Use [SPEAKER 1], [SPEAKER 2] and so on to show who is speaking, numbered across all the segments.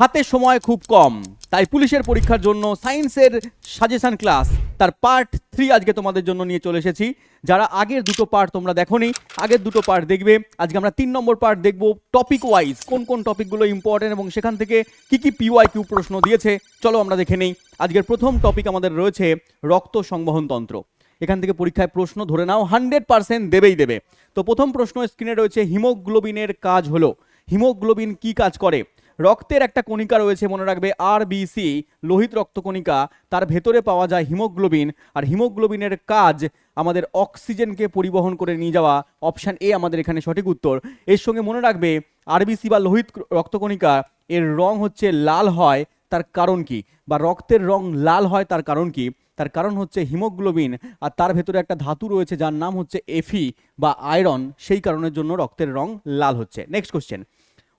[SPEAKER 1] হাতে সময় খুব কম। তাই পুলিশের পরীক্ষার জন্য সায়েন্সের সাজেশন ক্লাস, তার পার্ট থ্রি আজকে তোমাদের জন্য নিয়ে চলে এসেছি। যারা আগের দুটো পার্ট তোমরা দেখোনি, আগের দুটো পার্ট দেখবে। আজকে আমরা তিন নম্বর পার্ট দেখব টপিক ওয়াইজ কোন কোন টপিকগুলো ইম্পর্টেন্ট এবং সেখান থেকে কি কি পিওয়াই কিউ প্রশ্ন দিয়েছে। চলো আমরা দেখে নেই। আজকের প্রথম টপিক আমাদের রয়েছে রক্ত সংবহন তন্ত্র। এখান থেকে পরীক্ষায় প্রশ্ন ধরে নাও হান্ড্রেড পার্সেন্ট দেবেই দেবে। তো প্রথম প্রশ্ন স্ক্রিনে রয়েছে, হিমোগ্লোবিনের কাজ হলো। হিমোগ্লোবিন কি কাজ করে? রক্তের একটা কণিকা রয়েছে, মনে রাখবে আর বিসি লোহিত রক্তকণিকা তার ভেতরে পাওয়া যায় হিমোগ্লোবিন, আর হিমোগ্লোবিনের কাজ আমাদের অক্সিজেনকে পরিবহন করে নিয়ে যাওয়া। অপশান এ আমাদের এখানে সঠিক উত্তর। এর সঙ্গে মনে রাখবে আরবিসি বা লোহিত রক্তকণিকা এর রং হচ্ছে লাল হয়, তার কারণ কি? বা রক্তের রং লাল হয়, তার কারণ কি? তার কারণ হচ্ছে হিমোগ্লোবিন, আর তার ভেতরে একটা ধাতু রয়েছে, যার নাম হচ্ছে এফি বা আয়রন। সেই কারণের জন্য রক্তের রং লাল হচ্ছে। নেক্সট কোশ্চেন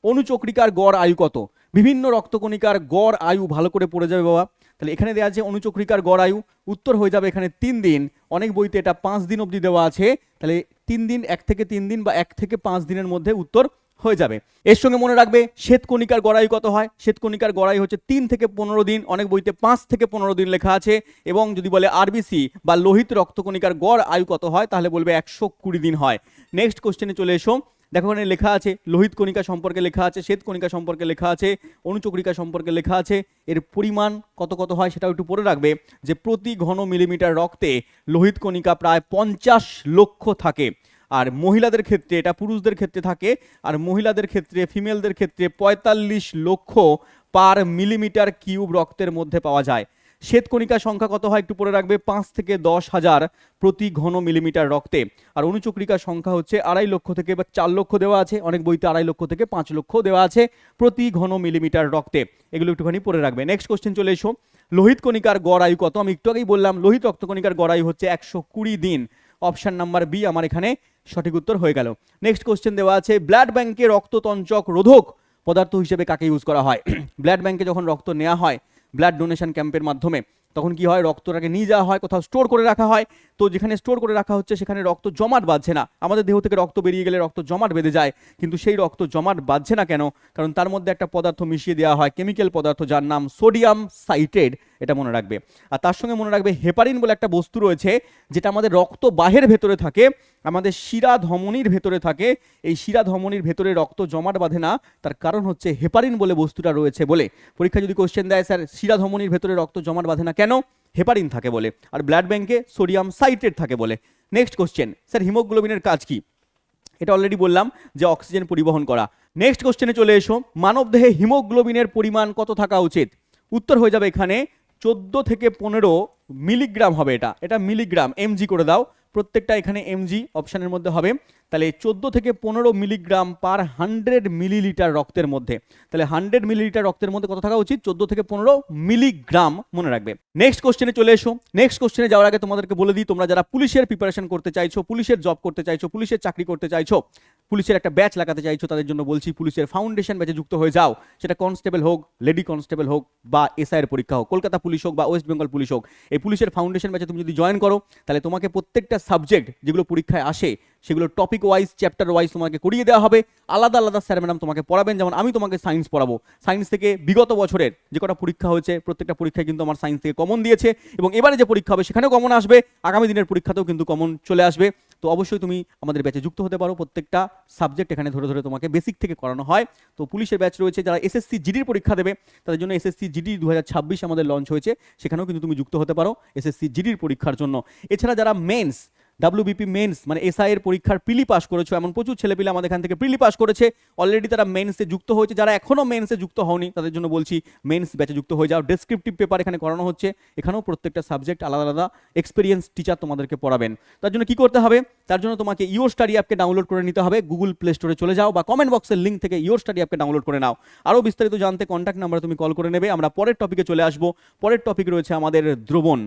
[SPEAKER 1] অনুচক্রিকার গড় আয়ু কত? বিভিন্ন রক্তকণিকার গড় আয়ু ভালো করে পড়ে যাবে বাবা। তাহলে এখানে দেওয়া আছে অনুচক্রিকার গড় আয়ু। উত্তর হয়ে যাবে এখানে তিন দিন। অনেক বইতে এটা পাঁচ দিন অবধি দেওয়া আছে। তাহলে তিন দিন, এক থেকে তিন দিন বা এক থেকে পাঁচ দিনের মধ্যে উত্তর হয়ে যাবে। এর সঙ্গে মনে রাখবে, শ্বেতকণিকার গড়াই কত হয়? শ্বেতকণিকার গড়াই হচ্ছে তিন থেকে পনেরো দিন। অনেক বইতে পাঁচ থেকে পনেরো দিন লেখা আছে। এবং যদি বলে আরবিসি বা লোহিত রক্তকণিকার গড় আয়ু কত হয়? তাহলে বলবে একশো কুড়ি দিন হয়। নেক্সট কোশ্চেনে চলে এসো। দেখো এখানে লেখা আছে, লোহিত কণিকা সম্পর্কে লেখা আছে, শ্বেত কণিকা সম্পর্কে লেখা আছে, অনুচক্রিকা সম্পর্কে লেখা আছে। এর পরিমাণ কত কত হয় সেটাও একটু পড়ে রাখবে যে প্রতি ঘন মিলিমিটার রক্তে লোহিত কণিকা প্রায় পঞ্চাশ লক্ষ থাকে। আর মহিলাদের ক্ষেত্রে এটা পুরুষদের ক্ষেত্রে থাকে, আর মহিলাদের ক্ষেত্রে, ফিমেলদের ক্ষেত্রে পঁয়তাল্লিশ লক্ষ পার মিলিমিটার কিউব রক্তের মধ্যে পাওয়া যায়। শ্বেতকণিকার সংখ্যা কত হয় একটু পরে রাখবে, পাঁচ থেকে দশ হাজার প্রতি ঘন মিলিমিটার রক্তে। আর অনুচক্রিকার সংখ্যা হচ্ছে আড়াই লক্ষ থেকে বা চার লক্ষ দেওয়া আছে, অনেক বইতে আড়াই লক্ষ থেকে পাঁচ লক্ষ দেওয়া আছে প্রতি ঘন মিলিমিটার রক্তে। এগুলো একটুখানি পরে রাখবে। নেক্সট কোশ্চেন চলে এসো। লোহিত কণিকার গড় আয়ু কত? আমি একটু আগেই বললাম, লোহিত রক্তকণিকার গড় আয়ু হচ্ছে একশো কুড়ি দিন। অপশান নাম্বার বি আমার এখানে সঠিক উত্তর হয়ে গেল। নেক্সট কোশ্চেন দেওয়া আছে, ব্লাড ব্যাংকে রক্ততঞ্চক রোধক পদার্থ হিসেবে কাকে ইউজ করা হয়? ব্লাড ব্যাংকে যখন রক্ত নেওয়া হয় ব্লাড ডোনেশন ক্যাম্পের মাধ্যমে। তখন কি হয়? রক্তটাকে নিয়ে যাওয়া হয়, কোথাও স্টোর করে রাখা হয়। তো যেখানে স্টোর করে রাখা হচ্ছে, সেখানে রক্ত জমাট বাঁধছে না। আমাদের দেহ থেকে রক্ত বেরিয়ে গেলে রক্ত জমাট বেঁধে যায়, কিন্তু সেই রক্ত জমাট বাঁধছে না কেন? কারণ তার মধ্যে একটা পদার্থ মিশিয়ে দেওয়া হয় কেমিক্যাল পদার্থ যার নাম সোডিয়াম সাইট্রেট এটা মনে রাখবে। আর তার সঙ্গে মনে রাখবে হেপারিন বলে একটা বস্তু রয়েছে, যেটা আমাদের রক্ত বাহের ভেতরে থাকে, আমাদের শিরা ধমনির ভেতরে থাকে। এই শিরা ধমনির ভেতরে রক্ত জমাট বাঁধে না, তার কারণ হচ্ছে হেপারিন বলে বস্তুটা রয়েছে বলে। পরীক্ষা যদি কোশ্চেন দেয়, স্যার, শিরা ধমনির ভেতরে রক্ত জমাট বাঁধে না কেন? হেপারিন থাকে বলে। আর ব্লাড ব্যাংকে সোডিয়াম সাইট্রেট থাকে বলে। নেক্সট কোশ্চেন স্যার, হিমোগ্লোবিনের কাজ কি? এটা অলরেডি বললাম যে অক্সিজেন পরিবহন করা। নেক্সট কোশ্চেনে চলে এসো, মানবদেহে হিমোগ্লোবিনের পরিমাণ কত থাকা উচিত? উত্তর হয়ে যাবে এখানে চোদ্দ থেকে পনেরো মিলিগ্রাম হবে এটা। এটা মিলিগ্রাম এমজি করে দাও। প্রত্যেকটা এখানে এমজি অপশানের মধ্যে হবে। তাহলে চোদ্দ থেকে পনেরো মিলিগ্রাম পার হান্ড্রেড মিলিলিটার রক্তের মধ্যে। তাহলে হান্ড্রেড মিলিলিটার রক্তের মধ্যে কত থাকা উচিত? চোদ্দ থেকে পনেরো মিলিগ্রাম মনে রাখবে। নেক্সট কোশ্চেনে চলে এসো। নেক্সট কোশ্চেনে যাওয়ার আগে তোমাদেরকে বলে দিই, তোমরা যারা পুলিশের প্রিপারেশন করতে চাইছো, পুলিশের জব করতে চাইছো, পুলিশের চাকরি করতে চাইছো পুলিশের একটা ব্যাচ লাগাতে চাইছো, তাদের জন্য বলছি পুলিশের ফাউন্ডেশন ব্যাচে যুক্ত হয়ে যাও। সেটা কনস্টেবল হোক, লেডি কনস্টেবল হোক বা এসআইয়ের পরীক্ষা হোক, কলকাতা পুলিশ হোক বা ওয়েস্ট বেঙ্গল পুলিশ হোক, এই পুলিশের ফাউন্ডেশন ব্যাচে তুমি যদি জয়েন করো, তাহলে তোমাকে প্রত্যেকটা সাবজেক্ট যেগুলো পরীক্ষায় আসে, সেগুলো টপিক ওয়াইজ চ্যাপ্টার ওয়াইজ তোমাকে করিয়ে দেওয়া হবে। আলাদা আলাদা স্যার ম্যাডাম তোমাকে পড়াবেন, যেমন আমি তোমাকে সায়েন্স পড়াবো। সায়েন্স থেকে বিগত বছরের যে কটা পরীক্ষা হয়েছে, প্রত্যেকটা পরীক্ষায় কিন্তু আমার সায়েন্স থেকে কমন দিয়েছে এবং এবারে যে পরীক্ষা হবে, সেখানেও কমন আসবে। আগামী দিনের পরীক্ষাতেও কিন্তু কমন চলে আসবে। তো অবশ্যই তুমি আমাদের ব্যাচে যুক্ত হতে পারো। প্রত্যেকটা সাবজেক্ট এখানে ধরে ধরে তোমাকে বেসিক থেকে করানো হয়। তো পুলিশের ব্যাচ রয়েছে, যারা এসএসসি জিডির পরীক্ষা দেবে, তাদের জন্য এসএসসি জিডি দু হাজার ছাব্বিশ আমাদের লঞ্চ হয়েছে। সেখানেও কিন্তু তুমি যুক্ত হতে পারো এসএসসি জিডির পরীক্ষার জন্য। এছাড়া যারা মেন্স ডাব্লিউবিপি মেন্স মানে এসআই এর পরীক্ষার প্রিলি পাস করেছ, এমন প্রচুর ছেলেপিলে আমাদের এখান থেকে প্রিলি পাস করেছে। অলরেডি তারা মেন্সে যুক্ত হয়েছে, যারা এখনও মেন্সে যুক্ত হওনি, তাদের জন্য বলছি মেন্স ব্যাচে যুক্ত হয়ে যাও। ডেসক্রিপটিভ পেপার এখানে করানো হচ্ছে, এখানেও প্রত্যেকটা সাবজেক্ট আলাদা আলাদা এক্সপিরিয়েন্স টিচার তোমাদেরকে পড়াবেন। তার জন্য কি করতে হবে? তার জন্য তোমাকে ইওর স্টাডি অ্যাপকে ডাউনলোড করে নিতে হবে। গুগল প্লে স্টোরে চলে যাও বা কমেন্ট বক্সের লিঙ্ক থেকে ইওর স্টাডি অ্যাপকে ডাউনলোড করে নাও। আরও বিস্তারিত জানতে কন্ট্যাক্ট নাম্বারে তুমি কল করে নেবে। আমরা পরের টপিকে চলে আসব। পরের টপিক রয়েছে আমাদের দ্রবণ।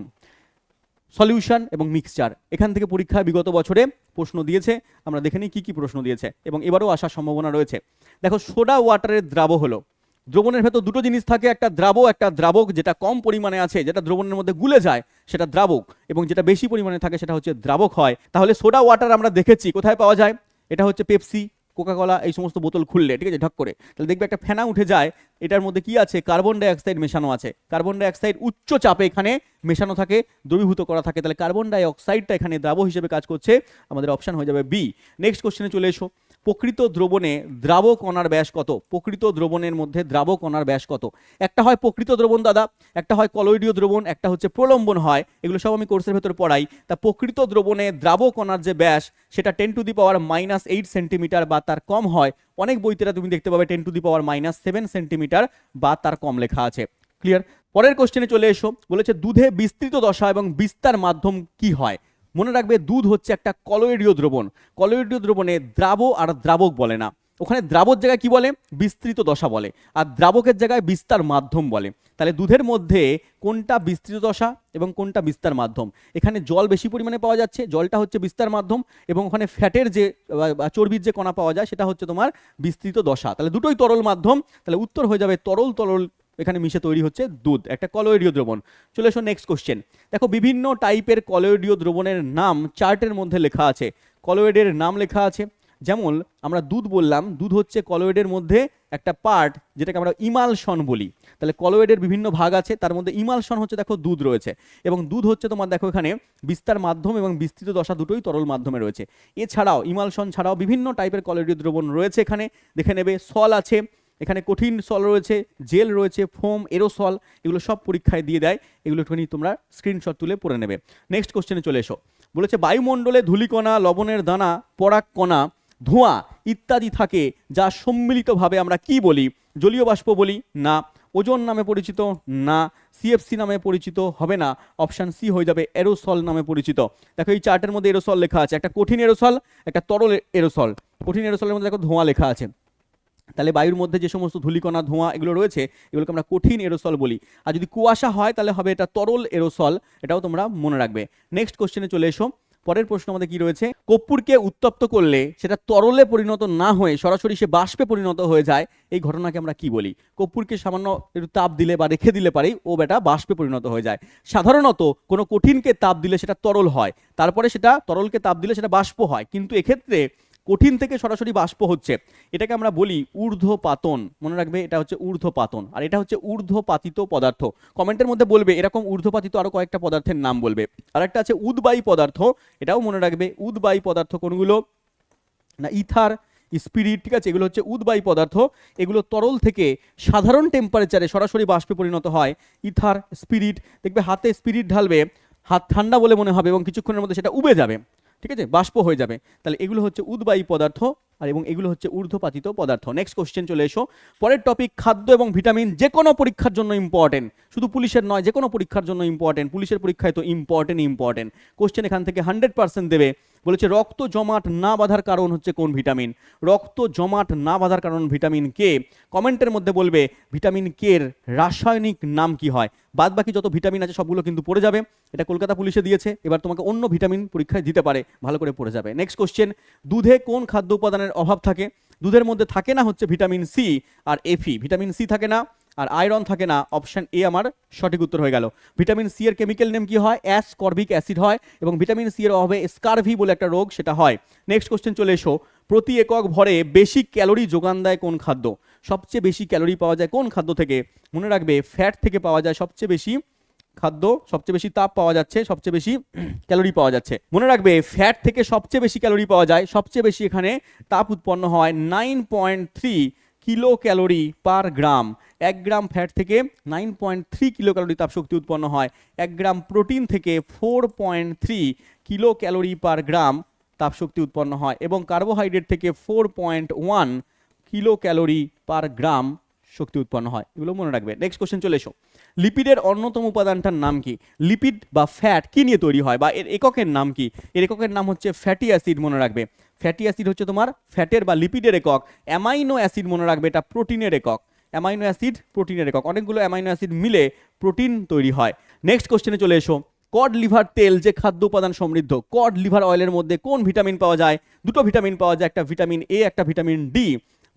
[SPEAKER 1] সলিউশন এবং মিক্সচার। এখান থেকে পরীক্ষায় বিগত বছরে প্রশ্ন দিয়েছে। আমরা দেখে নিই কী কী প্রশ্ন দিয়েছে এবং এবারও আসার সম্ভাবনা রয়েছে। দেখো, সোডা ওয়াটারের দ্রাব হলো। দ্রবণের ভেতর দুটো জিনিস থাকে, একটা দ্রাব, একটা দ্রাবক যেটা কম পরিমাণে আছে, যেটা দ্রবণের মধ্যে গুলে যায়, সেটা দ্রাবক এবং যেটা বেশি পরিমাণে থাকে সেটা হচ্ছে দ্রাবক হয়। তাহলে সোডা ওয়াটার আমরা দেখেছি, কোথায় পাওয়া যায়? এটা হচ্ছে পেপসি কোকা কলা এই সমস্ত বোতল খুললে, ঠিক আছে, ঢক করে। তাহলে দেখবে একটা ফেনা উঠে যায়, এটার মধ্যে কি আছে? কার্বন ডাইঅক্সাইড মেশানো আছে। কার্বন ডাইঅক্সাইড উচ্চ চাপে এখানে মেশানো থাকে, দ্রবীভূত করা থাকে। তাহলে কার্বন ডাইঅক্সাইডটা এখানে দ্রাব হিসেবে কাজ করছে। আমাদের অপশান হয়ে যাবে বি নেক্সট কোশ্চেনে চলে এসো। প্রকৃত দ্রবণে দ্রাব কণার ব্যাস কত? প্রকৃত দ্রবণের মধ্যে দ্রাব কণার ব্যাস কত? একটা হয় প্রকৃত দ্রবণ, দাদা, একটা হয় কলয়েডীয় দ্রবণ, একটা হচ্ছে প্রলম্বন হয়। এগুলো সব আমি কোর্সের ভেতর পড়াই। তা প্রকৃত দ্রবণে দ্রাব কণার যে ব্যাস, সেটা ten to the power minus eight centimetre বা তার কম হয়। অনেক বইতেরা তুমি দেখতে পাবে ten to the power minus seven centimetre বা তার কম লেখা আছে। ক্লিয়ার পরের কোশ্চেনে চলে এসো। বলেছে, দুধে বিস্তৃত দশা এবং বিস্তার মাধ্যম কি হয়? মনে রাখবে, দুধ হচ্ছে একটা কলয়েডীয় দ্রবণ। কলয়েডীয় দ্রবণে দ্রাব আর দ্রাবক বলে না। ওখানে দ্রাবক জায়গায় কি বলে? বিস্তৃত দশা বলে। আর দ্রাবকের জায়গায় বিস্তার মাধ্যম বলে। তাহলে দুধের মধ্যে কোনটা বিস্তৃত দশা এবং কোনটা বিস্তার মাধ্যম? এখানে জল বেশি পরিমাণে পাওয়া যাচ্ছে, জলটা হচ্ছে বিস্তার মাধ্যম এবং ওখানে ফ্যাটের যে চর্বির যে কণা পাওয়া যায় সেটা হচ্ছে তোমার বিস্তৃত দশা। তাহলে দুটোই তরল মাধ্যম, তাহলে উত্তর হয়ে যাবে তরল তরল এখানে মিশে তৈরি হচ্ছে দুধ, একটা কলয়েডীয় দ্রবণ। চলে এসো নেক্সট কোশ্চেন দেখো, বিভিন্ন টাইপের কলয়েডীয় দ্রবণের নাম চার্টের মধ্যে লেখা আছে। কলয়েডের নাম লেখা আছে। যেমন, আমরা দুধ বললাম, দুধ হচ্ছে কলয়েডের মধ্যে একটা পার্ট যেটাকে আমরা ইমালশন বলি। তাহলে কলয়েডের বিভিন্ন ভাগ আছে, তার মধ্যে ইমালশন হচ্ছে, দেখো, দুধ রয়েছে। এবং দুধ হচ্ছে তোমার, দেখো, এখানে বিস্তার মাধ্যম এবং বিস্তৃত দশা দুটোই তরল মাধ্যমে রয়েছে। এছাড়াও, ইমালশন ছাড়াও বিভিন্ন টাইপের কলয়েডীয় দ্রবণ রয়েছে এখানে। দেখে নেবে, সল আছে এখানে কঠিন সল রয়েছে, জেল রয়েছে, ফোম, এরোসল, এগুলো সব পরীক্ষায় দিয়ে দেয়। এগুলো একটুখানি তোমরা স্ক্রিনশট তুলে পড়ে নেবে। নেক্সট কোশ্চেনে চলে এসো। বলেছে, বায়ুমণ্ডলে ধূলিকণা, লবণের দানা পরাগ কণা ধোঁয়া ইত্যাদি থাকে যা সম্মিলিতভাবে আমরা কি বলি? জলীয় বাষ্প বলি না, ওজন নামে পরিচিত না সিএফসি নামে পরিচিত হবে না অপশান সি হয়ে যাবে এরোসল নামে পরিচিত। দেখো এই চার্টের মধ্যে এরোসল লেখা আছে, একটা কঠিন এরোসল, একটা তরল এরোসল। কঠিন এরোসলের মধ্যে দেখো ধোঁয়া লেখা আছে। তাহলে বায়ুর মধ্যে যে সমস্ত ধূলিকণা, ধোঁয়া এগুলো রয়েছে, এগুলোকে আমরা কঠিন এরোসল বলি। আর যদি কুয়াশা হয়, তাহলে হবে এটা তরল এরোসল, এটাও তোমরা মনে রাখবে। নেক্সট কোশ্চেনে চলে এসো। পরের প্রশ্ন আমাদের কি রয়েছে? কর্পূরকে উত্তপ্ত করলে সেটা তরলে পরিণত না হয়ে সরাসরি সে বাষ্পে পরিণত হয়ে যায়, এই ঘটনাকে আমরা কি বলি? কর্পূরকে সামান্য একটু তাপ দিলে বা রেখে দিলে পারেই ও বেটা বাষ্পে পরিণত হয়ে যায়। সাধারণত কোনো কঠিনকে তাপ দিলে সেটা তরল হয়, তারপরে সেটা তরলকে তাপ দিলে সেটা বাষ্প হয়। কিন্তু এক্ষেত্রে কঠিন থেকে সরাসরি বাষ্প হচ্ছে। এটাকে আমরা বলি ঊর্ধ্বপাতন। মনে রাখবে, এটা হচ্ছে ঊর্ধ্বপাতন। আর এটা হচ্ছে ঊর্ধ্বপাতিত পদার্থ। কমেন্টের মধ্যে বলবে, এরকম ঊর্ধ্বপাতিত আরও কয়েকটা পদার্থের নাম বলবে। আর একটা আছে উদ্বায়ী পদার্থ। এটাও মনে রাখবে, উদ্বায়ী পদার্থ কোনগুলো? না, ইথার, স্পিরিট, ঠিক আছে? এগুলো হচ্ছে উদ্বায়ী পদার্থ। এগুলো তরল থেকে সাধারণ টেম্পারেচারে সরাসরি বাষ্পে পরিণত হয়। ইথার, স্পিরিট, দেখবে হাতে স্পিরিট ঢালবে, হাত ঠান্ডা বলে মনে হবে এবং কিছুক্ষণের মধ্যে সেটা উবে যাবে। ঠিক আছে? বাষ্প হয়ে যাবে। তাহলে এগুলো হচ্ছে উদ্বায়ী পদার্থ আর এবং এগুলো হচ্ছে ঊর্ধ্বপাতিত পদার্থ। নেক্সট কোশ্চেন চলে এসো। পরের টপিক খাদ্য এবং ভিটামিন যে কোনো পরীক্ষার জন্য ইম্পর্টেন্ট শুধু পুলিশের নয় যে কোনো পরীক্ষার জন্য ইম্পর্টেন্ট পুলিশের পরীক্ষায় তো ইম্পর্টেন্ট ইম্পর্টেন্ট কোশ্চেন এখান থেকে হান্ড্রেড পার্সেন্ট দেবে। বলেছে, রক্ত জমাট না বাঁধার কারণ হচ্ছে কোন ভিটামিন? রক্ত জমাট না বাঁধার কারণ ভিটামিন কে? কমেন্টের মধ্যে বলবে, ভিটামিন কে এর রাসায়নিক নাম কি হয়? বাদ বাকি যত ভিটামিন আছে সবগুলো কিন্তু পড়ে যাবে। এটা কলকাতা পুলিশে দিয়েছে। এবার তোমাকে অন্য ভিটামিন পরীক্ষায় দিতে পারে, ভালো করে পড়ে যাবে। নেক্সট কোশ্চেন দুধে কোন খাদ্য উপাদানের অভাব থাকে? দুধের মধ্যে থাকে না হচ্ছে ভিটামিন সি আর এফি ভিটামিন সি থাকে না। আর আয়রন থাকে না, অপশান এ আমার সঠিক উত্তর হয়ে গেল। ভিটামিন সি এর কেমিক্যাল নেম কি হয়? অ্যাস অ্যাসকর্বিক অ্যাসিড হয় এবং ভিটামিন সি এর অভাবে স্কারভি বলে একটা রোগ সেটা হয়। নেক্সট কোশ্চেন চলে এসো। প্রতি একক ভরে বেশি ক্যালোরি যোগান দেয় কোন খাদ্য? সবচেয়ে বেশি ক্যালোরি পাওয়া যায় কোন খাদ্য থেকে? মনে রাখবে ফ্যাট থেকে পাওয়া যায় সবচেয়ে বেশি খাদ্য, সবচেয়ে বেশি তাপ পাওয়া যাচ্ছে, সবচেয়ে বেশি ক্যালোরি পাওয়া যাচ্ছে। মনে রাখবে ফ্যাট থেকে সবচেয়ে বেশি ক্যালোরি পাওয়া যায়, সবচেয়ে বেশি এখানে তাপ উৎপন্ন হয় nine point three kilo calorie per gram. এক গ্রাম ফ্যাট থেকে nine point three kilo calorie তাপশক্তি উৎপন্ন হয়। এক গ্রাম প্রোটিন থেকে four point three kilo calorie per gram তাপশক্তি উৎপন্ন হয় এবং কার্বোহাইড্রেট থেকে four point one kilo calorie per gram শক্তি উৎপন্ন হয়। এগুলো মনে রাখবে। নেক্সট কোশ্চেন চলে এসো। লিপিডের অন্যতম উপাদানটার নাম কি? লিপিড বা ফ্যাট কি নিয়ে তৈরি হয় বা এর এককের নাম কি? এর এককের নাম হচ্ছে ফ্যাটি অ্যাসিড মনে রাখবে। ফ্যাটি অ্যাসিড হচ্ছে তোমার ফ্যাটের বা লিপিডের একক। অ্যামাইনো অ্যাসিড মনে রাখবে, এটা প্রোটিনের একক। অ্যামাইনো অ্যাসিড প্রোটিনের একক। অনেকগুলো অ্যামাইনো অ্যাসিড মিলে প্রোটিন তৈরি হয়। নেক্সট কোশ্চেনে চলে এসো। কড লিভার তেল যে খাদ্য উপাদান সমৃদ্ধ কড লিভার অয়েলের মধ্যে কোন ভিটামিন পাওয়া যায়? দুটো ভিটামিন পাওয়া যায়, একটা ভিটামিন এ একটা ভিটামিন ডি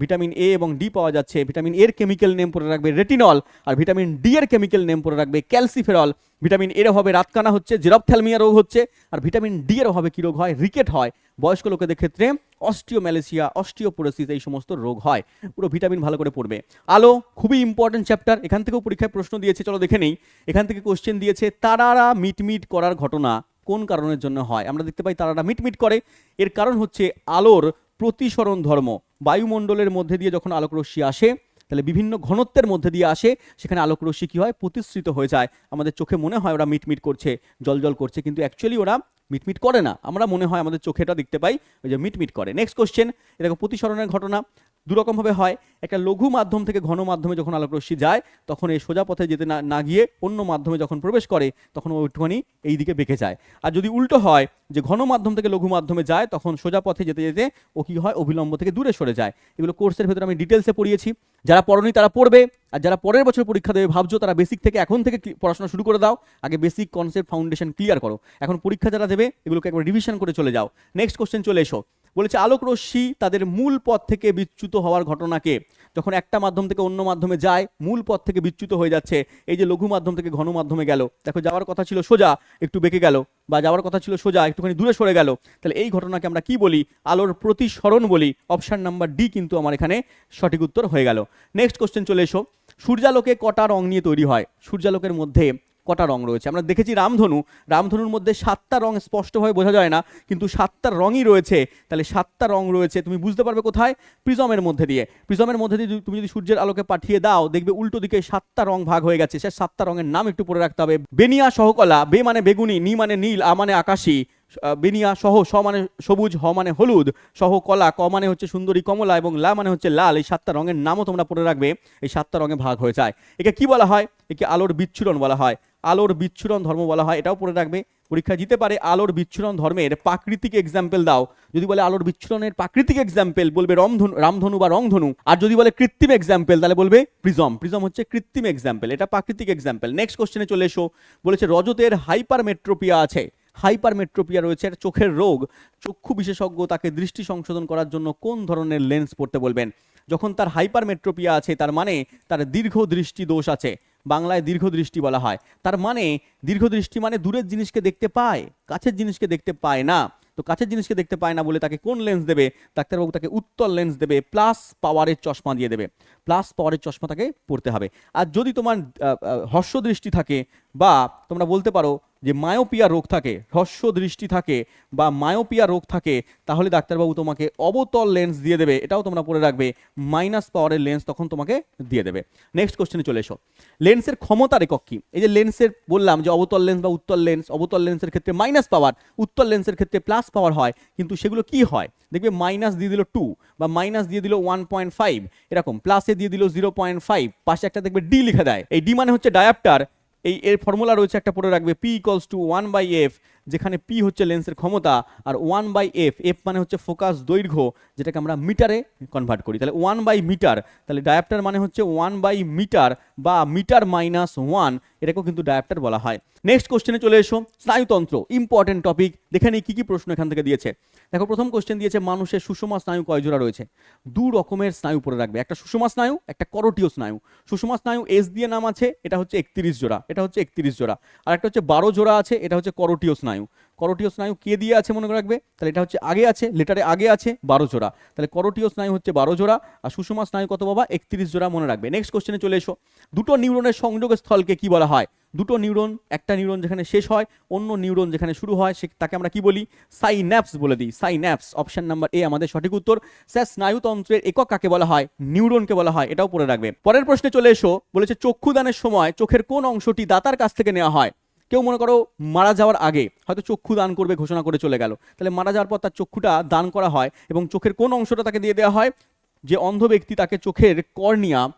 [SPEAKER 1] ভিটামিন এ এবং ডি পাওয়া যাচ্ছে। ভিটামিন এর কেমিক্যাল নেম পড়ে রাখবে রেটিনল আর ভিটামিন ডি এর কেমিক্যাল নেম পড়ে রাখবে ক্যালসিফেরল ভিটামিন এর অভাবে রাতকানা হচ্ছে জেরপথ্যালমিয়া রোগ হচ্ছে আর ভিটামিন ডি এর অভাবে কী রোগ হয়? রিকেট হয়। বয়স্ক লোকেদের ক্ষেত্রে অস্টিওম্যালেসিয়া অস্টিওপোরোসিস এই সমস্ত রোগ হয়। পুরো ভিটামিন ভালো করে পড়বে। আলো, খুবই ইম্পর্টেন্ট চ্যাপ্টার এখান থেকেও পরীক্ষায় প্রশ্ন দিয়েছে, চলো দেখে নেই। এখান থেকে কোশ্চেন দিয়েছে, তারারা মিটমিট করার ঘটনা কোন কারণের জন্য হয়? আমরা দেখতে পাই তারারা মিটমিট করে। এর কারণ হচ্ছে আলোর প্রতিসরণ ধর্ম। বায়ুমণ্ডলের মধ্যে দিয়ে যখন আলোকরশ্মি আসে, তাহলে বিভিন্ন ঘনত্বের মধ্যে দিয়ে আসে, সেখানে আলোকরশ্মি কী হয়? প্রতিশ্রিত হয়ে যায়। আমাদের চোখে মনে হয় ওরা মিটমিট করছে জল জল করছে, কিন্তু অ্যাকচুয়ালি ওরা মিটমিট করে না। আমরা মনে হয় আমাদের চোখে এটা দেখতে পাই, ওই যে মিটমিট করে। নেক্সট কোশ্চেন এরকম প্রতিসরণের ঘটনা। দুরকমভাবে হয়। একটা লঘু মাধ্যম থেকে ঘন মাধ্যমে যখন আলোকরশ্মি যায়, তখন এই সোজা পথে যেতে না না গিয়ে অন্য মাধ্যমে যখন প্রবেশ করে, তখন ও একটুখানি এই দিকে বেঁকে যায়। আর যদি উল্টো হয়, যে ঘন মাধ্যম থেকে লঘু মাধ্যমে যায়, তখন সোজা পথে যেতে যেতে ও কী হয়? অবিলম্ব থেকে দূরে সরে যায়। এগুলো কোর্সের ভেতরে আমি ডিটেলসে পড়িয়েছি। যারা পড়নি তারা পড়বে। আর যারা পরের বছর পরীক্ষা দেবে, ভাবছ তারা বেসিক থেকে এখন থেকে পড়াশোনা শুরু করে দাও। আগে বেসিক কনসেপ্ট ফাউন্ডেশন ক্লিয়ার করো। এখন পরীক্ষা যারা দেবে, এগুলোকে একবার রিভিশন করে চলে যাও। নেক্সট কোশ্চেন চলে এসো। বলেছে, আলোক রশ্মি তাদের মূল পথ থেকে বিচ্যুত হওয়ার ঘটনাকে। যখন একটা মাধ্যম থেকে অন্য মাধ্যমে যায়, মূল পথ থেকে বিচ্যুত হয়ে যাচ্ছে। এই যে লঘু মাধ্যম থেকে ঘন মাধ্যমে গেল, দেখো যাওয়ার কথা ছিল সোজা, একটু বেঁকে গেল, বা যাওয়ার কথা ছিল সোজা, একটুখানি দূরে সরে গেল। তাহলে এই ঘটনাকে আমরা কি বলি? আলোর প্রতিসরণ বলি। অপশান নাম্বার ডি কিন্তু আমার এখানে সঠিক উত্তর হয়ে গেল। নেক্সট কোশ্চেন চলে এসো। সূর্যালোকে কটা রং নিয়ে তৈরি হয়? সূর্যালোকের মধ্যে কটা রং রয়েছে। আমরা দেখেছি রামধনু। রামধনুর মধ্যে সাতটা রং স্পষ্টভাবে বোঝা যায় না, কিন্তু সাতটা রঙই রয়েছে। তাহলে সাতটা রং রয়েছে, তুমি বুঝতে পারবে কোথায়? প্রিজমের মধ্যে দিয়ে। প্রিজমের মধ্যে দিয়ে তুমি যদি সূর্যের আলোকে পাঠিয়ে দাও, দেখবে উল্টো দিকে সাতটা রং ভাগ হয়ে গেছে। সে সাতটা রঙের নাম একটু পড়ে রাখতে হবে। বেনিয়া সহকলা, বে মানে বেগুনি, নি মানে নীল, আ মানে আকাশী। বেনিয়া সহ, স মানে সবুজ, হ মানে হলুদ। সহ কলা ক মানে হচ্ছে সুন্দরী কমলা এবং লা মানে হচ্ছে লাল। এই সাতটা রঙের নামও তোমরা পড়ে রাখবে। এই সাতটা রঙে ভাগ হয়ে যায়। একে কি বলা হয়? একে আলোর বিচ্ছুরণ বলা হয়। আলোর বিচ্ছুরণ ধর্ম বলা হয়, এটাও পড়ে রাখবে। পরীক্ষা দিতে পারে আলোর বিচ্ছুরণ ধর্মের প্রাকৃতিক এক্সাম্পল দাও। যদি বলে আলোর বিচ্ছুরণের প্রাকৃতিক এক্সাম্পল বলবে রমধনু, রামধনু বা রংধনু। আর যদি বলে কৃত্রিম এক্সাম্পল তাহলে বলবে প্রিজম। প্রিজম হচ্ছে কৃত্রিম এক্সাম্পল এটা প্রাকৃতিক এক্সাম্পল নেক্সট কোশ্চেনে চলে এসো। বলেছে, রজতের হাইপার মেট্রোপিয়া আছে। হাইপার মেট্রোপিয়া রয়েছে চোখের রোগ। চক্ষু বিশেষজ্ঞ তাকে দৃষ্টি সংশোধন করার জন্য কোন ধরনের লেন্স পড়তে বলবেন? যখন তার হাইপার মেট্রোপিয়া আছে, তার মানে তার দীর্ঘ দৃষ্টি দোষ আছে। বাংলায় দীর্ঘ দৃষ্টি বলা হয়। তার মানে দীর্ঘ দৃষ্টি মানে দূরের জিনিসকে দেখতে পায় কাছের জিনিসকে দেখতে পায় না। তো কাছের জিনিসকে দেখতে পায় না বলে তাকে কোন লেন্স দেবে? ডাক্তারবাবু তাকে উত্তর লেন্স দেবে প্লাস পাওয়ারের চশমা দিয়ে দেবে। প্লাস পাওয়ারের চশমা তাকে পড়তে হবে। আর যদি তোমার আহ, আহ, হর্ষ দৃষ্টি থাকে বা তোমরা বলতে পারো যে মায়োপিয়া রোগ থাকে হর্ষ দৃষ্টি থাকে বা মায়োপিয়া রোগ থাকে, তাহলে ডাক্তারবাবু তোমাকে অবতল লেন্স দিয়ে দেবে। এটাও তোমরা পড়ে রাখবে মাইনাস পাওয়ারের লেন্স তখন তোমাকে দিয়ে দেবে। নেক্সট কোশ্চেনে চলে এসো। লেন্সের ক্ষমতার একক কি? এই যে লেন্সের বললাম যে অবতল লেন্স বা উত্তল লেন্স অবতল লেন্সের ক্ষেত্রে মাইনাস পাওয়ার উত্তল লেন্সের ক্ষেত্রে প্লাস পাওয়ার হয়, কিন্তু সেগুলো কি হয়? দেখবে মাইনাস দিয়ে দিল টু বা মাইনাস দিয়ে দিল ওয়ান পয়েন্ট ফাইভ এরকম প্লাসে দিয়ে দিল জিরো পয়েন্ট ফাইভ পাশে একটা দেখবে ডি লিখে দেয়। এই ডি মানে হচ্ছে ডায়াপ্টার এই এর ফর্মুলা রয়েছে একটা পড়ে রাখবে P equals to one by F যেখানে পি হচ্ছে লেন্সের ক্ষমতা আর ওয়ান বাই এফ এফ মানে হচ্ছে ফোকাস দৈর্ঘ্য, যেটাকে আমরা মিটারে কনভার্ট করি। তাহলে ওয়ান বাই মিটার তাহলে ডায়াপ্টার মানে হচ্ছে ওয়ান বাই মিটার বা মিটার মাইনাস ওয়ান এটাকেও কিন্তু ডায়াপ্টার বলা হয়। নেক্সট কোশ্চেনে চলে এসো, স্নায়ুতন্ত্র ইম্পর্টেন্ট টপিক দেখে নিই কী কী প্রশ্ন এখান থেকে দিয়েছে। দেখো, প্রথম কোশ্চেন দিয়েছে, মানুষের সুষমা স্নায়ু কয় জোড়া রয়েছে? দু রকমের স্নায়ু পরে রাখবে, একটা সুষমা স্নায়ু, একটা করটীয় স্নায়ু। সুষমা স্নায়ু এস দিয়ে নাম আছে, এটা হচ্ছে একত্রিশ জোড়া, এটা হচ্ছে একত্রিশ জোড়া। আর একটা হচ্ছে বারো জোড়া আছে, এটা হচ্ছে করটীয় স্নায়ু। করটীয় স্নায়ু কে দিয়ে আছে মনে রাখবে? তাহলে এটা হচ্ছে আগে আছে, লেটারে আগে আছে বারো জোড়া। তাহলে করটীয় স্নায়ু হচ্ছে বারো জোড়া, আর সুষমা স্নায়ু কত বাবা? একত্রিশ জোড়া মনে রাখবে। নেক্সট কোশ্চেনে চলে এসো। দুটো নিউরনের সংযোগ স্থলকে কি বলা হয়? দুটো নিউরন, একটা নিউরন যেখানে শেষ হয়, অন্য নিউরন যেখানে শুরু হয়, সে তাকে আমরা কি বলি? সাইন্যাপস বলে দিই। সাইন্যাপস অপশন নাম্বার এ আমাদের সঠিক উত্তর। স্যার, স্নায়ুতন্ত্রের একক কাকে বলা হয়? নিউরনকে বলা হয়। এটাও পড়ে রাখবে। পরের প্রশ্নে চলে এসো। বলেছে চক্ষুদানের সময় চোখের কোন অংশটি দাতার কাছ থেকে নেওয়া হয়? কেউ মনে করো মারা যাওয়ার আগে হয়তো চক্ষু দান করবে ঘোষণা করে চলে গেল। তাহলে মারা যাওয়ার পর তার চক্ষুটা দান করা হয় এবং চোখের কোন অংশটা তাকে দিয়ে দেওয়া হয়? যে অন্ধ ব্যক্তি তাকে চোখের কর্নিয়া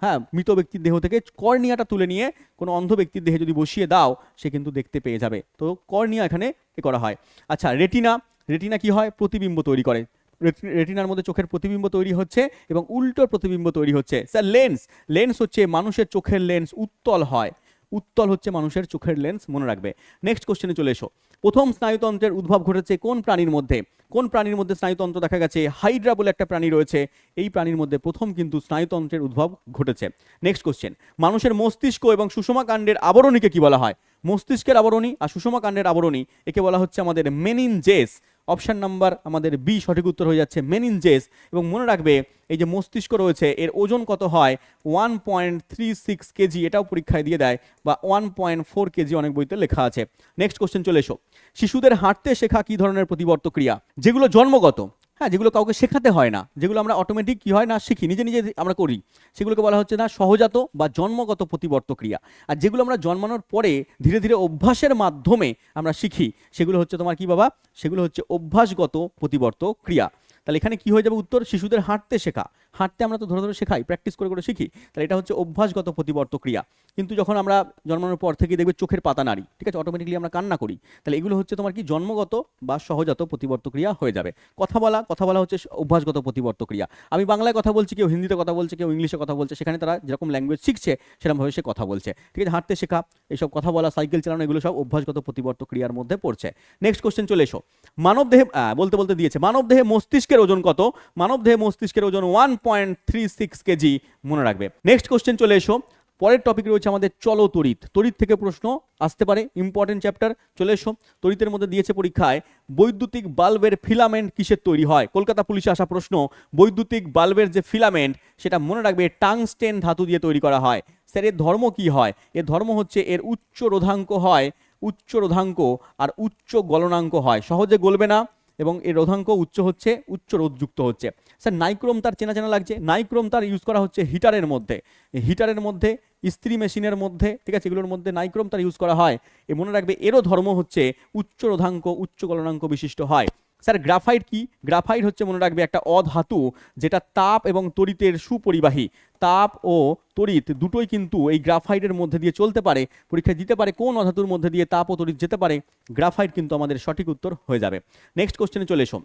[SPEAKER 1] হ্যাঁ মৃত ব্যক্তির দেহ থেকে কর্নিয়াটা তুলে নিয়ে কোনো অন্ধ ব্যক্তির দেহে যদি বসিয়ে দাও, সে কিন্তু দেখতে পেয়ে যাবে। তো কর্নিয়া এখানে এ করা হয়। আচ্ছা রেটিনা রেটিনা কি হয়? প্রতিবিম্ব তৈরি করে। রেটি- রেটিনার মধ্যে চোখের প্রতিবিম্ব তৈরি হচ্ছে এবং উল্টো প্রতিবিম্ব তৈরি হচ্ছে। স্যার, লেন্স লেন্স হচ্ছে মানুষের চোখের লেন্স উত্তল হয়। উত্তল হচ্ছে মানুষের চোখের লেন্স মনে রাখবে। নেক্সট কোশ্চেনে চলে এসো। প্রথম স্নায়ুতন্ত্রের উদ্ভব ঘটেছে কোন প্রাণীর মধ্যে? কোন প্রাণীর মধ্যে স্নায়ুতন্ত্র দেখা গেছে? হাইড্রা বলে একটা প্রাণী রয়েছে। এই প্রাণীর মধ্যে প্রথম কিন্তু স্নায়ুতন্ত্রের উদ্ভব ঘটেছে। নেক্সট কোশ্চেন মানুষের মস্তিষ্ক এবং সুষমা কাণ্ডের আবরণীকে কি বলা হয়? মস্তিষ্কের আবরণী আর সুষমা কাণ্ডের আবরণী, একে বলা হচ্ছে আমাদের মেনিনজেস অপশন নাম্বার আমাদের বি সঠিক উত্তর হয়ে যাচ্ছে মেনিনজেস এবং মনে রাখবে এই যে মস্তিষ্ক রয়েছে, এর ওজন কত হয়? One point three six KG, এটাও পরীক্ষায় দিয়ে দেয় বা ওয়ান পয়েন্ট ফোর কেজি অনেক বইতে লেখা আছে। নেক্সট কোশ্চেন চলে এসো। শিশুদের হাঁটতে শেখা কি ধরনের প্রতিবর্ত ক্রিয়া যেগুলো জন্মগত হ্যাঁ যেগুলো কাউকে শেখাতে হয় না, যেগুলো আমরা অটোমেটিক কী হয় না, শিখি, নিজে নিজে আমরা করি। সেগুলোকে বলা হচ্ছে না সহজাত বা জন্মগত প্রতিবর্ত ক্রিয়া। আর যেগুলো আমরা জন্মানোর পরে ধীরে ধীরে অভ্যাসের মাধ্যমে আমরা শিখি, সেগুলো হচ্ছে তোমার কি বাবা? সেগুলো হচ্ছে অভ্যাসগত প্রতিবর্ত ক্রিয়া। তাহলে এখানে কি হয়ে যাবে উত্তর? শিশুদের হাঁটতে শেখা। হাঁটতে আমরা তো ধরে ধরে শেখাই প্র্যাকটিস করে করে শিখি। তাহলে এটা হচ্ছে অভ্যাসগত প্রতিবর্ত ক্রিয়া। কিন্তু যখন আমরা জন্মানোর পর থেকে দেখবে চোখের পাতা নাড়ি, ঠিক আছে? অটোমেটিকলি আমরা কান্না করি। তাহলে এগুলো হচ্ছে তোমার কি? জন্মগত বা সহজাত প্রতিবর্ত ক্রিয়া হয়ে যাবে। কথা বলা কথা বলা হচ্ছে অভ্যাসগত প্রতিবর্ত ক্রিয়া। আমি বাংলায় কথা বলছি, কেউ হিন্দিতে কথা বলছে, কেউ ইংলিশে কথা বলছে, সেখানে তারা যেরকম ল্যাঙ্গুয়েজ শিখছে, সেরকমভাবে সে কথা বলছে। ঠিক আছে? হাঁটতে শেখা, এইসব কথা বলা সাইকেল চালানো, এগুলো সব অভ্যাসগত প্রতিবর্ত ক্রিয়ার মধ্যে পড়ছে। নেক্সট কোশ্চেন চলে এসো। মানব দেহে বলতে বলতে দিয়েছে মানব দেহে মস্তিষ্কের ওজন কত? মানব দেহে মস্তিষ্কের ওজন one point three six KG মনে রাখবে। নেক্সট কোশ্চেন চলে এসো। পরের টপিক রয়েছে আমাদের চলো তড়িৎ। তড়িৎ থেকে প্রশ্ন আসতে পারে ইম্পর্টেন্ট চ্যাপ্টার চলে এসো। তড়িতের মধ্যে দিয়েছে পরীক্ষায়, বৈদ্যুতিক বাল্বের ফিলামেন্ট কিসের তৈরি হয়? কলকাতা পুলিশে আসা প্রশ্ন, বৈদ্যুতিক বাল্বের যে ফিলামেন্ট সেটা মনে রাখবে টাংস্টেন ধাতু দিয়ে তৈরি করা হয়। স্যার, এর ধর্ম কি হয়? এর ধর্ম হচ্ছে এর উচ্চ রোধাঙ্ক হয়, উচ্চ রোধাঙ্ক আর উচ্চ গলনাঙ্ক হয়। সহজে গলবে না। এবং এর রোধাঙ্ক উচ্চ হচ্ছে, উচ্চ রোধযুক্ত হচ্ছে। স্যার, নাইক্রোম তার চেনা চেনা লাগছে। নাইক্রোম তার ইউজ করা হচ্ছে হিটারের মধ্যে। হিটারের মধ্যে ইস্ত্রি মেশিনের মধ্যে, ঠিক আছে, এগুলোর মধ্যে নাইক্রোম তার ইউজ করা হয়। এ মনে রাখবে, এরও ধর্ম হচ্ছে উচ্চ রোধাঙ্ক, উচ্চ গলনাঙ্ক বিশিষ্ট হয়। স্যার, গ্রাফাইট কি? গ্রাফাইট হচ্ছে, মনে রাখবে, একটা অধাতু যেটা তাপ এবং তড়িতের সুপরিবাহী। তাপ ও তড়িৎ দুটোই কিন্তু এই গ্রাফাইটের মধ্যে দিয়ে চলতে পারে, পরীক্ষায় দিতে পারে, কোন অধাতুর মধ্যে দিয়ে তাপ ও তড়িৎ যেতে পারে, গ্রাফাইট কিন্তু আমাদের সঠিক উত্তর হয়ে যাবে। নেক্সট কোশ্চেনে চলে এসো।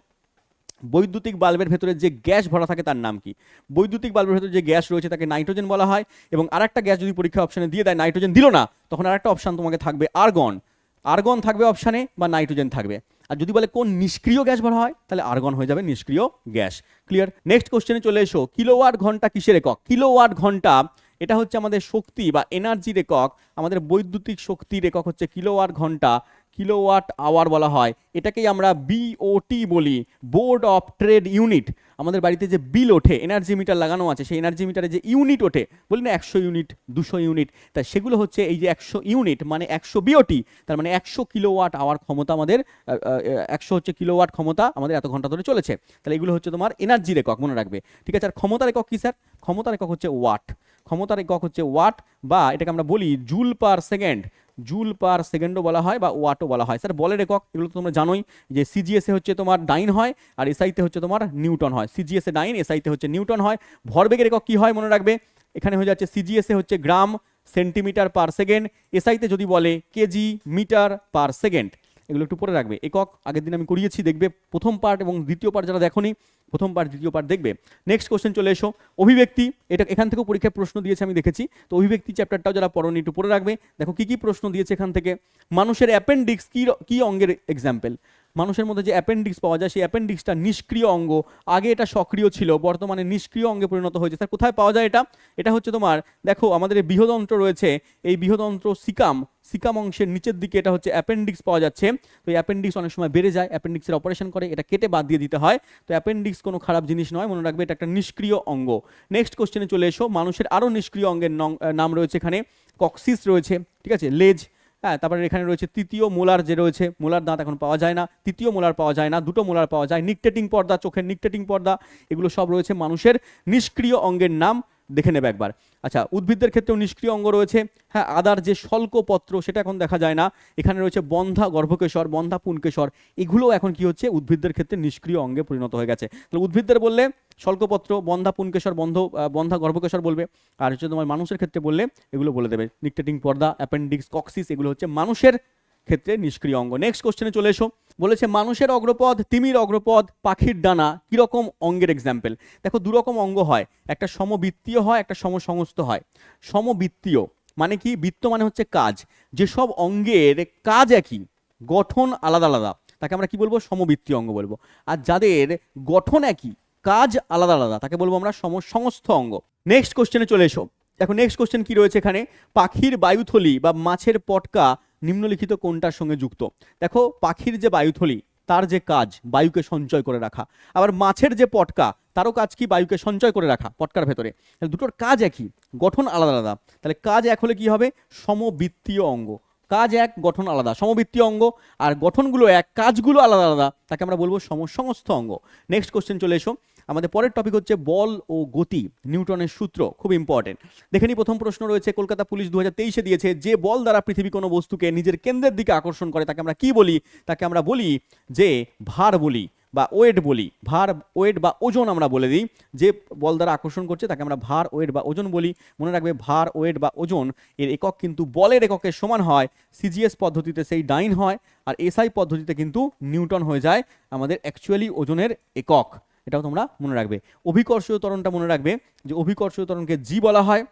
[SPEAKER 1] বৈদ্যুতিক বাল্বের ভেতরে যে গ্যাস ভরা থাকে, তার নাম কি? বৈদ্যুতিক বাল্বের ভেতরে যে গ্যাস রয়েছে, তাকে নাইট্রোজেন বলা হয়, এবং আরেকটা গ্যাস যদি পরীক্ষা অপশানে দিয়ে দেয়, নাইট্রোজেন দিল না, তখন আরেকটা অপশন তোমাকে থাকবে আর্গন। আর্গন থাকবে অপশানে বা নাইট্রোজেন থাকবে। আর যদি বলে কোন নিষ্ক্রিয় গ্যাস বলা হয়, তাহলে আর্গন হয়ে যাবে নিষ্ক্রিয় গ্যাস। ক্লিয়ার নেক্সট কোশ্চেনে চলে এসো। কিলোওয়াট ঘণ্টা কিসের একক? কিলোওয়াট ঘণ্টা, এটা হচ্ছে আমাদের শক্তি বা এনার্জির একক। আমাদের বৈদ্যুতিক শক্তির একক হচ্ছে কিলোওয়াট ঘণ্টা। কিলোওয়াট আওয়ার বলা হয়। এটাকেই আমরা বিওটি বলি বোর্ড অফ ট্রেড ইউনিট আমাদের বাড়িতে যে বিল ওঠে এনার্জি মিটার লাগানো আছে, সেই এনার্জি মিটারে যে ইউনিট ওঠে, বলি না একশো ইউনিট দুশো ইউনিট তা সেগুলো হচ্ছে এই যে একশো ইউনিট মানে একশো বিওটি তার মানে একশো কিলোওয়াট আওয়ার ক্ষমতা আমাদের একশো হচ্ছে কিলোওয়াট ক্ষমতা আমাদের এত ঘণ্টা ধরে চলেছে। তাহলে এগুলো হচ্ছে তোমার এনার্জির একক মনে রাখবে। ঠিক আছে, আর ক্ষমতার একক কি স্যার ক্ষমতার একক হচ্ছে ওয়াট ক্ষমতার একক হচ্ছে ওয়াট বা এটাকে আমরা বলি joule per second joule per সেকেন্ডও বলা হয় বা ওয়াটও বলা হয়। স্যার বলের একক এগুলো তো তোমরা জানোই যে সিজিএসএ হচ্ছে তোমার ডাইন হয় আর এসআইতে হচ্ছে তোমার নিউটন হয়। সিজিএসএ ডাইন এসআইতে হচ্ছে নিউটন হয়। ভরবেগের একক কী হয় মনে রাখবে? এখানে হয়ে যাচ্ছে সিজিএসএ হচ্ছে গ্রাম সেন্টিমিটার পার সেকেন্ড এসআইতে যদি বলে কেজি মিটার পার সেকেন্ড। এগুলো একটু পরে রাখবে। একক আগের দিন আমি করিয়েছি, দেখবে প্রথম পার্ট এবং দ্বিতীয় পার্ট যারা দেখোনি, প্রথম পার্ট দ্বিতীয় পার্ট দেখবে। নেক্সট কোশ্চেন চলে এসো। অভিব্যক্তি, এটা এখান থেকেও পরীক্ষায় প্রশ্ন দিয়েছে, আমি দেখেছি। তো অভিব্যক্তি চ্যাপ্টারটাও যারা পড়নি, একটু পরে রাখবে। দেখো কি কি প্রশ্ন দিয়েছে এখান থেকে। মানুষের অ্যাপেন্ডিক্স কি কী অঙ্গের এক্সাম্পল মানুষের মধ্যে যে অ্যাপেন্ডিক্স পাওয়া যায়, সেই অ্যাপেন্ডিক্সটা নিষ্ক্রিয় অঙ্গ। আগে এটা সক্রিয় ছিল, বর্তমানে নিষ্ক্রিয় অঙ্গে পরিণত হয়েছে। স্যার, কোথায় পাওয়া যায় এটা? এটা হচ্ছে তোমার, দেখো, আমাদের বৃহদন্ত্র রয়েছে, এই বৃহদন্ত্র সিকাম সিকাম অংশের নিচের দিকে এটা হচ্ছে অ্যাপেন্ডিক্স পাওয়া যাচ্ছে। তো অ্যাপেন্ডিক্স অনেক সময় বেড়ে যায় অ্যাপেন্ডিক্সের অপারেশন করে, এটা কেটে বাদ দিয়ে দিতে হয়। তো অ্যাপেন্ডিক্স কোনো খারাপ জিনিস নয়, মনে রাখবে এটা একটা নিষ্ক্রিয় অঙ্গ। নেক্সট কোশ্চেনে চলে এসো, মানুষের আরও নিষ্ক্রিয় অঙ্গের নাম রয়েছে এখানে কক্সিস রয়েছে, ঠিক আছে লেজ হ্যাঁ তারপরে এখানে রয়েছে তৃতীয় মোলার যে রয়েছে, মোলার দাঁত এখন পাওয়া যায় না, তৃতীয় মোলার পাওয়া যায় না, দুটো মোলার পাওয়া যায়, নিকটেটিং পর্দা, চোখের নিকটেটিং পর্দা, এগুলো সব রয়েছে মানুষের নিষ্ক্রিয় অঙ্গের নাম দেখে নেবে একবার। আচ্ছা উদ্ভিদদের ক্ষেত্রেও নিষ্ক্রিয় অঙ্গ রয়েছে। হ্যাঁ আদার যে শল্কপত্র সেটা এখন দেখা যায় না। এখানে রয়েছে বন্ধা গর্ভকেশর, বন্ধা পুনকেশর। এগুলো এখন কি হচ্ছে? উদ্ভিদদের ক্ষেত্রে নিষ্ক্রিয় অঙ্গে পরিণত হয়ে গেছে। তাহলে উদ্ভিদদের বললে শল্কপত্র বন্ধা পুনকেশর, বন্ধ বন্ধা গর্ভকেশর বলবে। আর হচ্ছে তোমার মানুষের ক্ষেত্রে বললে এগুলো বলে দেবে। নিকটেটিং পর্দা, অ্যাপেন্ডিক্স, কক্সিস, এগুলো হচ্ছে মানুষের ক্ষেত্রে নিষ্ক্রিয় অঙ্গ। নেক্সট কোশ্চেনে চলে এসো। বলেছে, মানুষের অগ্রপদ তিমির অগ্রপদ পাখির ডানা, কীরকম অঙ্গের এক্সাম্পল দেখো, দুরকম অঙ্গ হয়। একটা সমবৃত্তীয় হয়, একটা সমসংস্থ হয়। সমবৃত্তীয় মানে কি? বৃত্ত মানে হচ্ছে কাজ। যেসব অঙ্গের কাজ একই, গঠন আলাদা আলাদা। তাকে আমরা কি বলব? সমবৃত্তীয় অঙ্গ বলব। আর যাদের গঠন একই, কাজ আলাদা আলাদা, তাকে বলব আমরা সমসংস্থ অঙ্গ। নেক্সট কোশ্চেনে চলে এসো। দেখো নেক্সট কোশ্চেন কি রয়েছে এখানে? পাখির বায়ুথলি বা মাছের পটকা নিম্নলিখিত কোনটার সঙ্গে যুক্ত? দেখো, পাখির যে বায়ুথলি, তার যে কাজ, বায়ুকে সঞ্চয় করে রাখা। আবার মাছের যে পটকা, তারও কাজ কি বায়ুকে সঞ্চয় করে রাখা, পটকার ভেতরে? তাহলে দুটোর কাজ একই, গঠন আলাদা আলাদা। তাহলে কাজ এক হলে কি হবে? সমবৃত্তীয় অঙ্গ। কাজ এক, গঠন আলাদা। সমবৃত্তীয় অঙ্গ আর গঠনগুলো এক, কাজগুলো আলাদা আলাদা। তাকে আমরা বলব সমসংস্থ অঙ্গ। নেক্সট কোশ্চেন চলে এসো। আমাদের পরের টপিক হচ্ছে বল ও গতি, নিউটনের সূত্র, খুব ইম্পর্টেন্ট দেখে নিই, প্রথম প্রশ্ন রয়েছে, কলকাতা পুলিশ দু তেইশে দিয়েছে, যে বল দ্বারা পৃথিবী কোনো বস্তুকে নিজের কেন্দ্রের দিকে আকর্ষণ করে, তাকে আমরা কি বলি? তাকে আমরা বলি যে ভার বলি বা ওয়েট বলি। ভার, ওয়েট বা ওজন আমরা বলে দিই। যে বল দ্বারা আকর্ষণ করছে, তাকে আমরা ভার, ওয়েট বা ওজন বলি। মনে রাখবে, ভার, ওয়েট বা ওজন এর একক কিন্তু বলের এককের সমান হয়। সিজিএস পদ্ধতিতে সেই ডাইন হয়, আর এসআই পদ্ধতিতে কিন্তু নিউটন হয়ে যায় আমাদের অ্যাকচুয়ালি ওজনের একক। এটাও তোমরা মনে রাখবে। অভিকর্ষীয় ত্বরণটা মনে রাখবে যে অভিকর্ষীয় ত্বরণকে জি বলা হয়।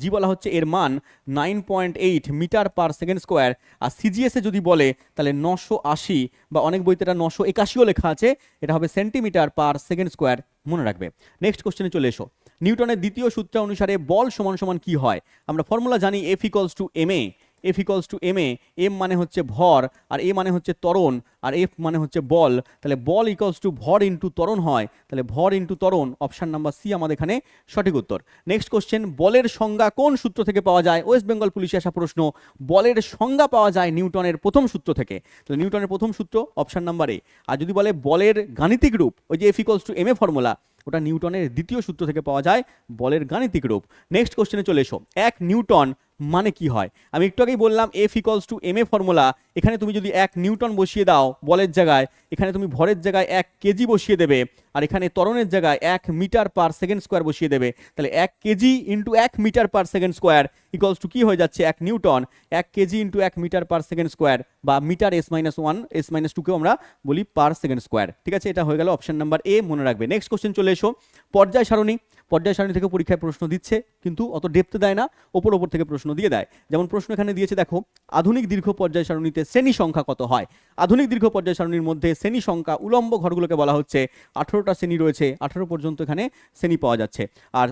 [SPEAKER 1] জি বলা হচ্ছে এর মান nine point eight metre per second square আর সিজিএসে যদি বলে, তাহলে নশো আশি বা অনেক বইতে এটা নশো একাশিও লেখা আছে। এটা হবে সেন্টিমিটার পার সেকেন্ড স্কোয়ার মনে রাখবে। নেক্সট কোশ্চেনে চলে এসো। নিউটনের দ্বিতীয় সূত্র অনুসারে বল সমান সমান কি হয়? আমরা ফর্মুলা জানি F equals to M A F equals to M A M মানে হচ্ছে ভর, আর এ মানে হচ্ছে ত্বরণ, আর এফ মানে হচ্ছে বল। তাহলে বল ইকলস টু ভর ইন্টু ত্বরণ হয়। তাহলে ভর ইন্টু ত্বরণ অপশান নাম্বার সি আমাদের এখানে সঠিক উত্তর। নেক্সট কোশ্চেন বলের সংজ্ঞা কোন সূত্র থেকে পাওয়া যায়? ওয়েস্ট বেঙ্গল পুলিশে আসা প্রশ্ন, বলের সংজ্ঞা পাওয়া যায় নিউটনের প্রথম সূত্র থেকে। তাহলে নিউটনের প্রথম সূত্র অপশান নাম্বার এ আর যদি বলে বলের গাণিতিক রূপ, ওই যে F equals to M A formula ওটা নিউটনের দ্বিতীয় সূত্র থেকে পাওয়া যায় বলের গাণিতিক রূপ। নেক্সট কোশ্চেনে চলে এসো। এক নিউটন মানে কি হয়? আমি একটু আগেই বললাম F equals to M A formula এখানে তুমি যদি এক নিউটন বসিয়ে দাও বলের জায়গায়, এখানে তুমি ভরের জায়গায় এক কেজি বসিয়ে দেবে। আর এখানে ত্বরণের জায়গায় এক মিটার পার সেকেন্ড স্কোয়ার বসিয়ে দেবে। তাহলে এক কেজি ইন্টু এক metre per second square equals to কি হয়ে যাচ্ছে? এক নিউটন। এক কেজি ইন্টু এক মিটার পার সেকেন্ড স্কোয়ার বা metre S minus one S minus টুকেও আমরা বলি পার সেকেন্ড স্কোয়ার। ঠিক আছে? এটা হয়ে গেল অপশন নাম্বার এ মনে রাখবে। নেক্সট কোশ্চেন চলে এসো। পর্যায় সারণী। পর্যায় সারণী থেকে পরীক্ষায় প্রশ্ন দিচ্ছে, কিন্তু অত ডেপতে দেয় না, ওপর ওপর থেকে প্রশ্ন দিয়ে দেয়। যেমন প্রশ্ন এখানে দিয়েছে, দেখো, আধুনিক দীর্ঘ পর্যায় সারণীতে শ্রেণি সংখ্যা কত হয়? আধুনিক দীর্ঘ পর্যায় সারণীর মধ্যে শ্রেণি সংখ্যা উলম্ব ঘরগুলোকে বলা হচ্ছে, আঠেরোটা শ্রেণি রয়েছে, আঠেরো পর্যন্ত এখানে শ্রেণি পাওয়া যাচ্ছে। আর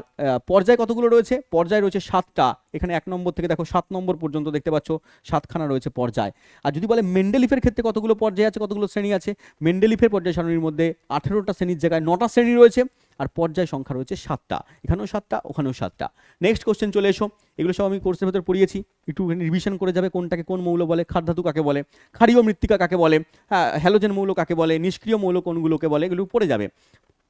[SPEAKER 1] পর্যায় কতগুলো রয়েছে? পর্যায় রয়েছে সাতটা, এখানে এক নম্বর থেকে দেখো সাত নম্বর পর্যন্ত দেখতে পাচ্ছ, সাতখানা রয়েছে পর্যায়। আর যদি বলে মেন্ডেলিফের ক্ষেত্রে কতগুলো পর্যায় আছে, কতগুলো শ্রেণি আছে? মেন্ডেলিফের পর্যায় সারণীর মধ্যে আঠেরোটা শ্রেণির জায়গায় নটা শ্রেণি রয়েছে আর পর্যায় সংখ্যা রয়েছে সাতটা। এখানেও সাতটা, ওখানেও সাতটা। নেক্সট কোশ্চেন চলে এসো। এগুলো সব আমি কোর্সের ভেতর পড়িয়েছি। একটু রিভিশন করে যাবে কোনটাকে কোন মৌল বলে খাদ্ধাতু কাকে বলে, ক্ষারীয় মৃত্তিকা কাকে বলে হ্যাঁ হ্যালোজেন মৌল কাকে বলে, নিষ্ক্রিয় মৌল কোনগুলোকে বলে, এগুলো পড়ে যাবে।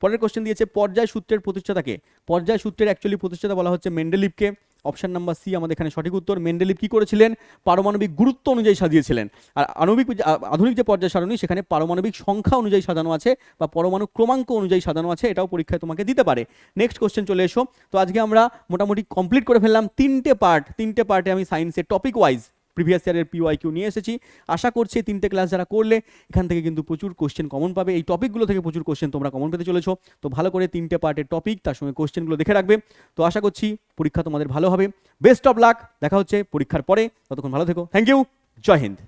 [SPEAKER 1] পরের কোশ্চেন দিয়েছে, পর্যায় সূত্রের প্রতিষ্ঠাতাকে পর্যায় সূত্রের অ্যাকচুয়ালি প্রতিষ্ঠাতা বলা হচ্ছে মেন্ডেলিপকে অপশন নাম্বার সি আমাদের এখানে সঠিক উত্তর। মেন্ডেলিভ কী করেছিলেন? পারমাণবিক গুরুত্ব অনুযায়ী সাজিয়েছিলেন। আর আণবিক আধুনিক যে পর্যায় সারণী, সেখানে পারমাণবিক সংখ্যা অনুযায়ী সাজানো আছে বা পরমাণু ক্রমাঙ্ক অনুযায়ী সাজানো আছে, এটাও পরীক্ষায় তোমাকে দিতে পারে। নেক্সট কোশ্চেন চলে এসো। তো আজকে আমরা মোটামুটি কমপ্লিট করে ফেললাম তিনটে পার্ট তিনটে পার্টে আমি সায়েন্সের টপিক ওয়াইজ প্রিভিয়াস ইয়ারের পিওয়াই কিউ নিয়ে এসেছি। আশা করছি তিনটে ক্লাস যারা করলে, এখান থেকে কিন্তু প্রচুর কোশ্চেন কমন পাবে। এই টপিকগুলো থেকে প্রচুর কোশ্চেন তোমরা কমন পেতে চলেছো। তো ভালো করে তিনটে পার্টের টপিক তার সঙ্গে কোশ্চেনগুলো দেখে রাখবে। তো আশা করছি পরীক্ষা তোমাদের ভালো হবে। বেস্ট অফ লাক দেখা হচ্ছে পরীক্ষার পরে। ততক্ষণ ভালো থেকো। থ্যাংক ইউ জয় হিন্দ।